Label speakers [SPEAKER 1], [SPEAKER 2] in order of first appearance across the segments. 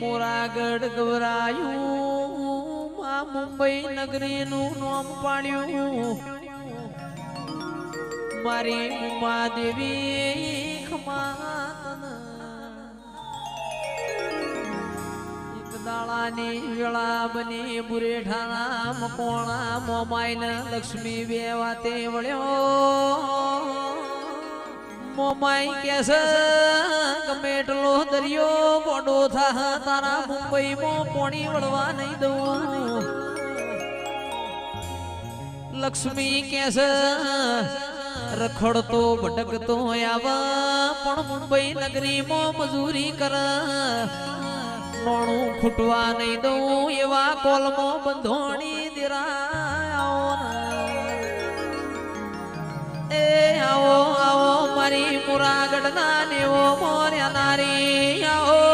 [SPEAKER 1] મોરાગઢ ગવરાયું મા મુંબઈ નગરીનું નામ પાડ્યું. મારી ઉમા દેવી એક દાળાની વેળા બની બુરેઠાના લક્ષ્મી બે વાતે વળ્યો. મોમાઈ કેસ ગમે એટલો દરિયો ગોડો થા તારા મુંબઈમાં પોણી વળવા નહીં દઉં. લક્ષ્મી કેસ રખડતો ભટકતો આવા, પણ મુંબઈ નગરીમાં મજૂરી કર. મોણું ખૂટવા નહીં દઉં, એવા કોલમાં બંધોણી દિરાયો એ આવો આવો મારી મુરાગડના નેવો મોર્યા નારી આવો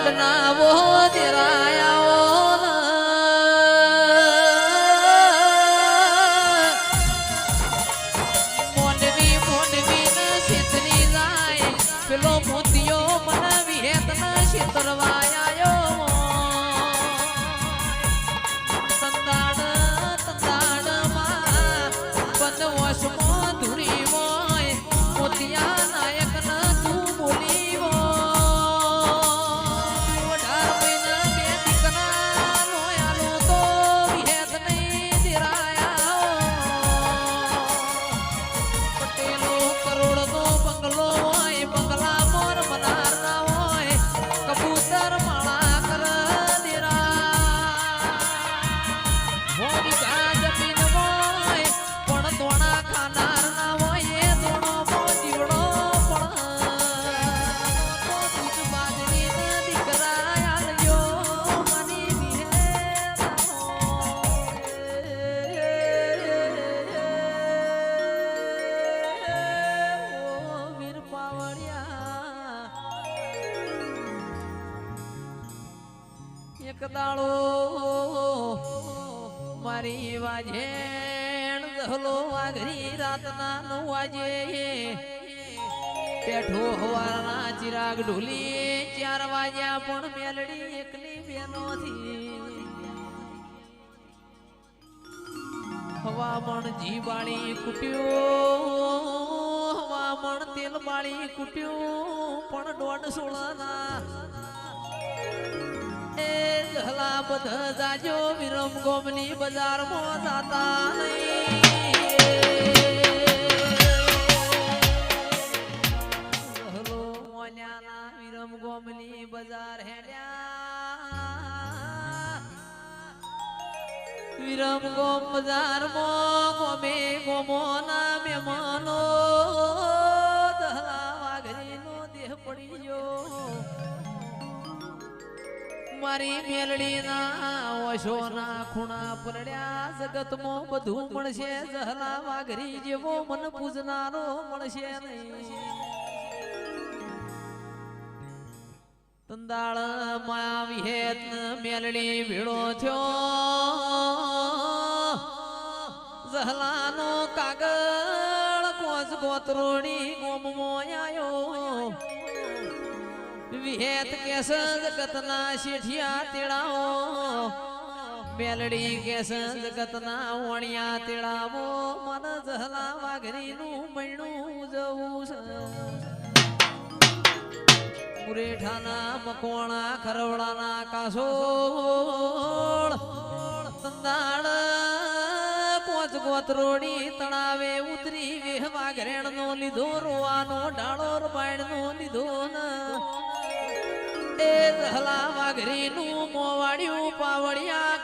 [SPEAKER 1] દુહરિયા વડનાવો દેરાયાઓ એક દાળો મારી વાજેણ દહલો વાઘરી રાતના નવ વાજે પેઠો હવાના ચિરાગ ઢોલી ચાર વાગ્યા પણ મેલડી એકલી બેનો હવામણ જીવાળી કુટ્યો, હવામણ તેલ બાળી કુટ્યું, પણ દોઢ એ જહલા બધા જાજો વિરમ ગોમની બજારમાં જાતા નહીં. વિરમ ગોમ બજારમાં ગોમે ગોમોના મહેમાનો. દહલા વાઘરીનો દેહ પડી ગયો. મારી મેલડીના ઓશોના ખૂણા પલડ્યા મો બધું મળશે જહલા વાઘરી જેવો મન પૂજનારો મળશે નહીં. તંદાળમાં વિહેત મેલડી ભીડો થયો. જહલાનો કાગળ કોસ ગોતરોડી ગોમ મોયાયો. વિહેત કેસ જગતના શેઠિયા તેડાવો. મેલડી કેસ જગતના વણિયા તેડાવો. મન જહલા વાઘરીનું મૈણું જવું છે. મુરેઠાના મકોણા ખરવડાના કાસોળ. ગોતરોડી તણાવે ઉતરી વેહવા ઘરેણ નો લીધો, રોવાનો ડાળો રબાયણ નો. લીધો એ દહલા વાઘરી નું. મોવાડ્યું પાવડિયા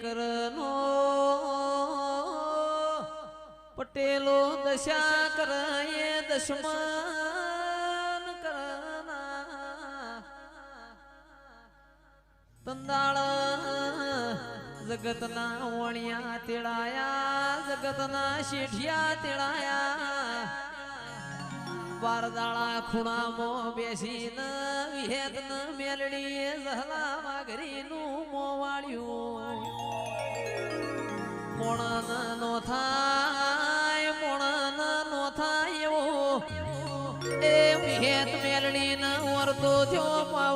[SPEAKER 1] કરનો પટેલો દશા કરાય દશમન તંદાળ જગતના વણિયા તેડાયા જગતના શેઠિયા તેડાયા બારદાળા ખૂણામાં બેસીને વિહેતન મેલડીએ ઝહલા વાઘરીનું મોવાળ્યું મોણન નો થાય મોણન નો થાય એવો એ વિહેત મેલડીને વરતો થયો પાવળિયા ખમાતન